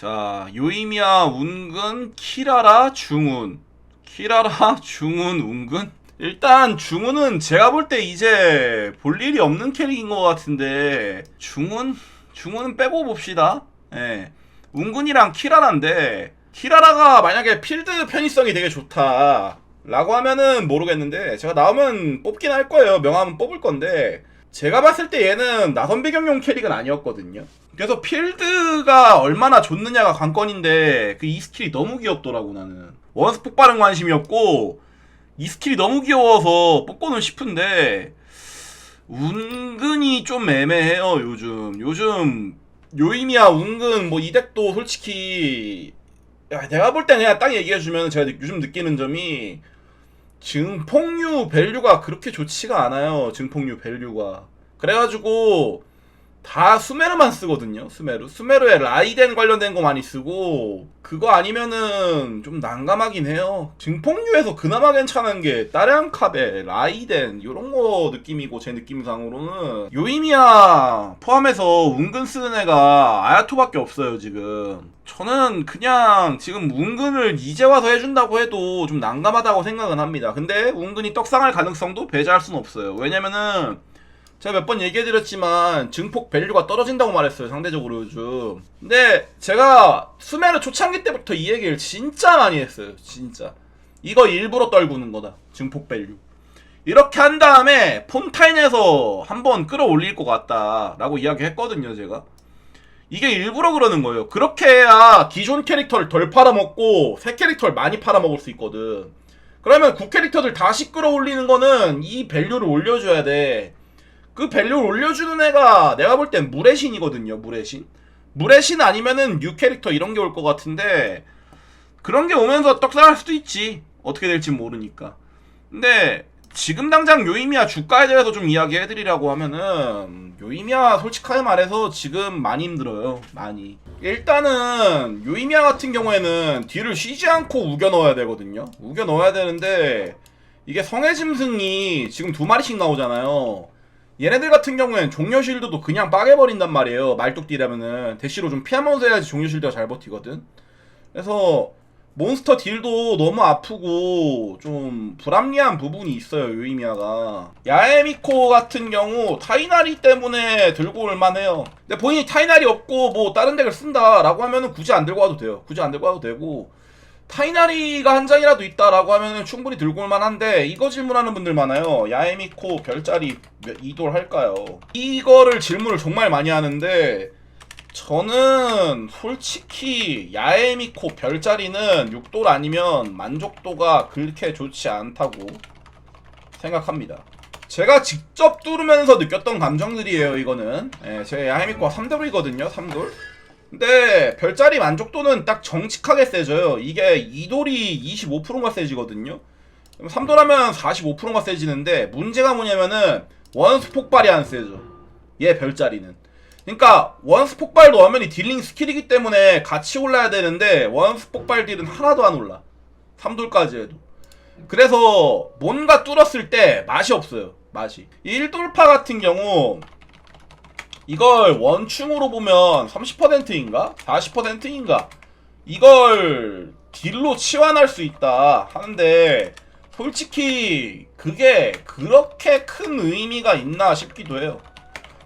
자, 요이미야, 운근, 키라라, 중운. 키라라, 중운, 운근? 일단 중운은 제가 볼 때 이제 볼 일이 없는 캐릭인 것 같은데 중운? 중운은 빼고 봅시다. 예. 운근이랑 키라라인데 키라라가 만약에 필드 편의성이 되게 좋다 라고 하면은 모르겠는데 제가 나오면 뽑긴 할 거예요. 명함은 뽑을 건데 제가 봤을 때 얘는 나선 배경용 캐릭은 아니었거든요. 그래서 필드가 얼마나 좋느냐가 관건인데 그 이 스킬이 너무 귀엽더라고 나는. 원스 폭발은 관심이었고 이 스킬이 너무 귀여워서 뽑고는 싶은데 운근이 좀 애매해요 요즘. 요즘 요임이야 운근 뭐 이 덱도 솔직히 야, 내가 볼 때 그냥 딱 얘기해주면 제가 느- 요즘 느끼는 점이 증폭류 밸류가 그렇게 좋지가 않아요. 증폭류 밸류가. 그래가지고 다 수메르만 쓰거든요. 수메르. 수메르에 라이덴 관련된 거 많이 쓰고 그거 아니면은 좀 난감하긴 해요. 증폭류에서 그나마 괜찮은 게 따량캅에 라이덴 이런 거 느낌이고 제 느낌상으로는 요이미야 포함해서 은근 쓰는 애가 아야토밖에 없어요 지금. 저는 그냥 지금 운근을 이제 와서 해준다고 해도 좀 난감하다고 생각은 합니다. 근데 운근이 떡상할 가능성도 배제할 수는 없어요. 왜냐면은 제가 몇 번 얘기해드렸지만 증폭 밸류가 떨어진다고 말했어요 상대적으로 요즘. 근데 제가 수메르 초창기 때부터 이 얘기를 진짜 많이 했어요 진짜. 이거 일부러 떨구는 거다 증폭 밸류. 이렇게 한 다음에 폰타인에서 한번 끌어올릴 것 같다 라고 이야기했거든요 제가. 이게 일부러 그러는 거예요. 그렇게 해야 기존 캐릭터를 덜 팔아먹고 새 캐릭터를 많이 팔아먹을 수 있거든. 그러면 구 캐릭터들 다시 끌어올리는 거는 이 밸류를 올려줘야 돼 그 밸류를 올려주는 애가 내가 볼 땐 물의 신이거든요. 물의 신. 물의 신 아니면은 뉴 캐릭터 이런 게 올 것 같은데 그런 게 오면서 떡상할 수도 있지. 어떻게 될지 모르니까. 근데 지금 당장 요이미야 주가에 대해서 좀 이야기해드리라고 하면은 요이미야 솔직하게 말해서 지금 많이 힘들어요. 많이. 일단은 요이미야 같은 경우에는 뒤를 쉬지 않고 우겨 넣어야 되거든요. 우겨 넣어야 되는데 이게 성의 짐승이 지금 두 마리씩 나오잖아요. 얘네들 같은 경우엔 종료 실드도 그냥 빠개버린단 말이에요. 말뚝띠라면은 대시로 좀 피하면서 해야지 종료 실드가 잘 버티거든. 그래서 몬스터 딜도 너무 아프고 좀 불합리한 부분이 있어요. 요이미아가 야에미코 같은 경우 타이나리 때문에 들고 올만해요. 근데 본인이 타이나리 없고 뭐 다른 덱을 쓴다 라고 하면은 굳이 안 들고 와도 돼요. 굳이 안 들고 와도 되고 타이나리가 한 장이라도 있다라고 하면 충분히 들고 올 만한데 이거 질문하는 분들 많아요. 야에미코 별자리 몇- 이돌 할까요? 이거를 질문을 정말 많이 하는데 저는 솔직히 야에미코 별자리는 6돌 아니면 만족도가 그렇게 좋지 않다고 생각합니다. 제가 직접 뚫으면서 느꼈던 감정들이에요, 이거는. 예, 제 야에미코가 3돌이거든요, 3돌. 근데 별자리 만족도는 딱 정직하게 세져요. 이게 2돌이 25%가 세지거든요. 3돌 하면 45%가 세지는데 문제가 뭐냐면은 원스 폭발이 안 세져. 얘 별자리는. 그러니까 원스 폭발도 엄연히 딜링 스킬이기 때문에 같이 올라야 되는데 원스 폭발 딜은 하나도 안 올라. 3돌까지 해도. 그래서 뭔가 뚫었을 때 맛이 없어요. 맛이. 1돌파 같은 경우 이걸 원충으로 보면 30%인가? 40%인가? 이걸 딜로 치환할 수 있다 하는데 솔직히 그게 그렇게 큰 의미가 있나 싶기도 해요.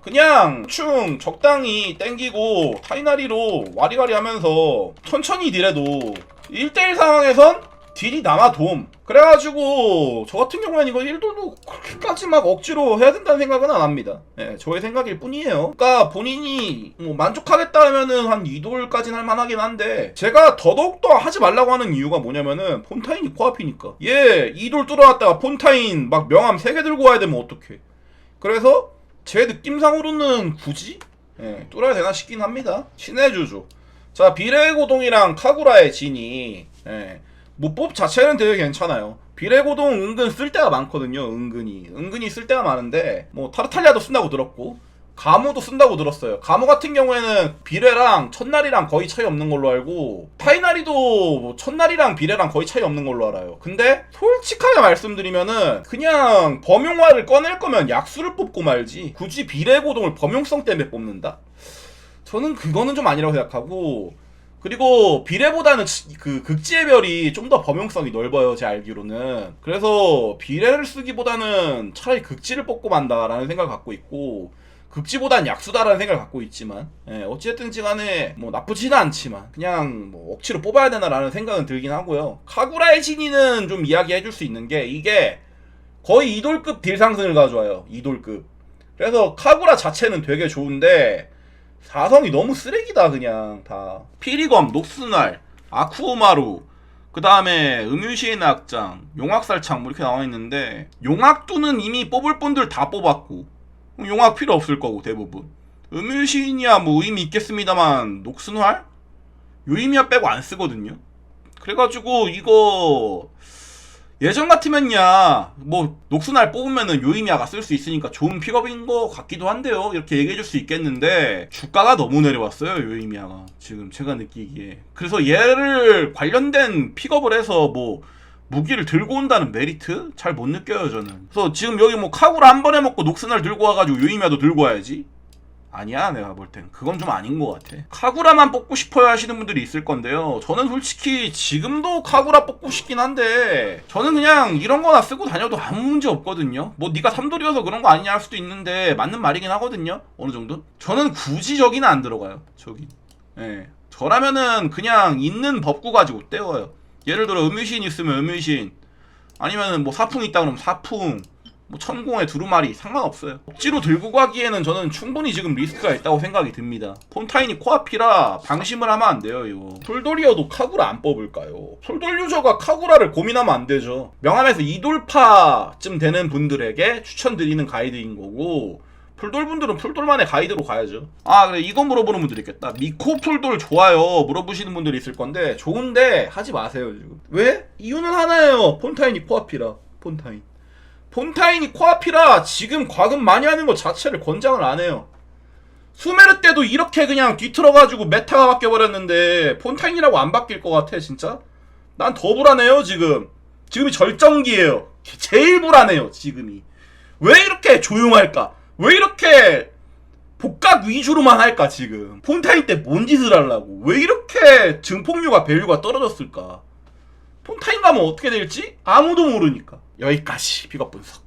그냥 충 적당히 땡기고 타이나리로 와리가리 하면서 천천히 딜해도 1대1 상황에선 딜이 남아 돔. 그래가지고 저 같은 경우에는 이거 1돌도 그렇게까지 막 억지로 해야 된다는 생각은 안 합니다. 예, 저의 생각일 뿐이에요. 그러니까 본인이 뭐 만족하겠다 하면은 한 2돌까지는 할 만하긴 한데 제가 더더욱더 하지 말라고 하는 이유가 뭐냐면은 폰타인이 코앞이니까. 얘 2돌 뚫어놨다가 폰타인 막 명함 3개 들고 와야 되면 어떡해. 그래서 제 느낌상으로는 굳이 예, 뚫어야 되나 싶긴 합니다. 신의 주주. 자 비레고동이랑 카구라의 진이 예, 뭐법 자체는 되게 괜찮아요. 비레고동 은근 쓸 때가 많거든요. 은근히 은근히 쓸 때가 많은데 뭐 타르탈리아도 쓴다고 들었고 가무도 쓴다고 들었어요. 가무 같은 경우에는 비레랑 첫날이랑 거의 차이 없는 걸로 알고 타이나리도 뭐 첫날이랑 비레랑 거의 차이 없는 걸로 알아요. 근데 솔직하게 말씀드리면은 그냥 범용화를 꺼낼 거면 약수를 뽑고 말지 굳이 비레고동을 범용성 때문에 뽑는다? 저는 그거는 좀 아니라고 생각하고 그리고 비례보다는 치- 그 극지의 별이 좀 더 범용성이 넓어요 제 알기로는. 그래서 비례를 쓰기보다는 차라리 극지를 뽑고 만다라는 생각을 갖고 있고 극지보단 약수다라는 생각을 갖고 있지만 예, 어찌됐든 간에 뭐 나쁘지는 않지만 그냥 뭐 억지로 뽑아야 되나라는 생각은 들긴 하고요. 카구라의 신이는 좀 이야기해 줄 수 있는 게 이게 거의 이돌급 딜 상승을 가져와요 이돌급. 그래서 카구라 자체는 되게 좋은데 사성이 너무 쓰레기다 그냥 다. 피리검, 녹스날, 아쿠오마루 그 다음에 음유시인 악장, 용악살창 뭐 이렇게 나와 있는데 용악두는 이미 뽑을 분들 다 뽑았고 용악 필요 없을 거고 대부분. 음유시인이야 뭐 의미 있겠습니다만 녹슨활? 요이미야 빼고 안 쓰거든요. 그래가지고 이거 예전 같으면야 뭐 녹순알 뽑으면은 요이미아가 쓸 수 있으니까 좋은 픽업인 것 같기도 한데요. 이렇게 얘기해 줄 수 있겠는데 주가가 너무 내려왔어요 요이미아가 지금 제가 느끼기에. 그래서 얘를 관련된 픽업을 해서 뭐 무기를 들고 온다는 메리트 잘 못 느껴요 저는. 그래서 지금 여기 뭐 카구라 한 번에 먹고 녹순알 들고 와가지고 요이미아도 들고 와야지 아니야 내가 볼 땐. 그건 좀 아닌 것 같아. 카구라만 뽑고 싶어야 하시는 분들이 있을 건데요. 저는 솔직히 지금도 카구라 뽑고 싶긴 한데 저는 그냥 이런 거나 쓰고 다녀도 아무 문제 없거든요. 뭐 네가 삼돌이어서 그런 거 아니냐 할 수도 있는데 맞는 말이긴 하거든요 어느 정도. 저는 굳이 저기는 안 들어가요 저기. 예. 저라면은 그냥 있는 법구 가지고 때워요. 예를 들어 음유신 있으면 음유신 아니면은 뭐 사풍 있다 그러면 사풍 뭐 천공의 두루마리 상관없어요. 억지로 들고 가기에는 저는 충분히 지금 리스크가 있다고 생각이 듭니다. 폰타인이 코앞이라 방심을 하면 안 돼요, 이거. 풀돌이어도 카구라 안 뽑을까요? 풀돌 유저가 카구라를 고민하면 안 되죠. 명함에서 이돌파쯤 되는 분들에게 추천드리는 가이드인 거고 풀돌 분들은 풀돌만의 가이드로 가야죠. 아 그래 이거 물어보는 분들 있겠다. 미코 풀돌 좋아요 물어보시는 분들이 있을 건데 좋은데 하지 마세요 지금. 왜? 이유는 하나예요. 폰타인이 코앞이라. 폰타인. 폰타인이 코앞이라 지금 과금 많이 하는 것 자체를 권장을 안 해요. 수메르 때도 이렇게 그냥 뒤틀어가지고 메타가 바뀌어버렸는데 폰타인이라고 안 바뀔 것 같아 진짜? 난 더 불안해요 지금. 지금이 절정기예요. 제일 불안해요 지금이. 왜 이렇게 조용할까? 왜 이렇게 복각 위주로만 할까 지금? 폰타인 때 뭔 짓을 하려고? 왜 이렇게 증폭류가 밸류가 떨어졌을까? 폰타인 가면 어떻게 될지 아무도 모르니까. 여기까지 픽업 분석.